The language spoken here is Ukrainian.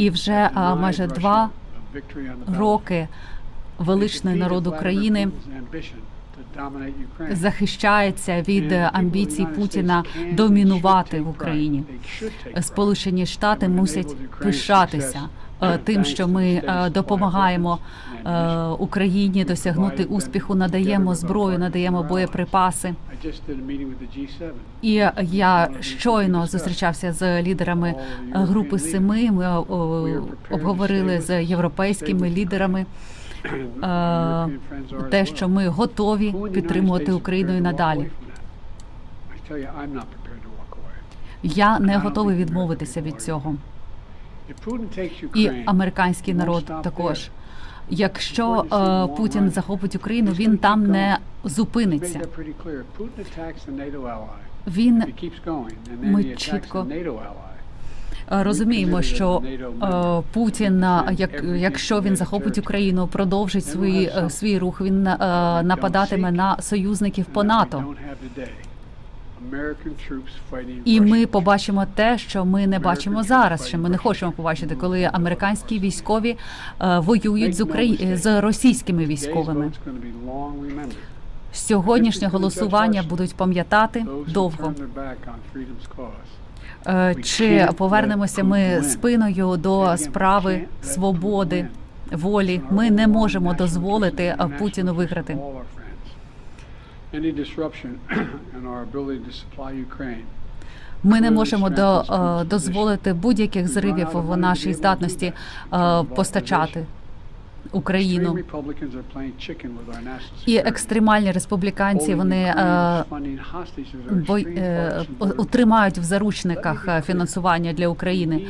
І вже а, майже два роки величний народ України захищається від е, амбіцій Путіна домінувати в Україні. Сполучені Штати мусять пишатися тим, що ми е, допомагаємо е, Україні досягнути успіху, надаємо зброю, надаємо боєприпаси. І я щойно зустрічався з лідерами е, групи семи. Ми е, обговорили з європейськими лідерами е, те, що ми готові підтримувати Україну і надалі. Я не готовий відмовитися від цього. І американський народ також. Якщо е, Путін захопить Україну, він там не зупиниться. Він ми чітко е, розуміємо, що е, Путін, е, як якщо він захопить Україну, продовжить свої е, свій рух. Він е, нападатиме на союзників по НАТО. І ми побачимо те, що ми не бачимо зараз. Що ми не хочемо побачити, коли американські військові е, воюють з Украї... з російськими військовими. Сьогоднішнє голосування будуть пам'ятати довго. Е, Чи повернемося ми спиною до справи свободи, волі? Ми не можемо дозволити Путіну виграти. Ми не можемо до, е, дозволити будь-яких зривів в нашій здатності е, постачати Україну. І екстремальні республіканці вони е, бой, е, утримають в заручниках фінансування для України.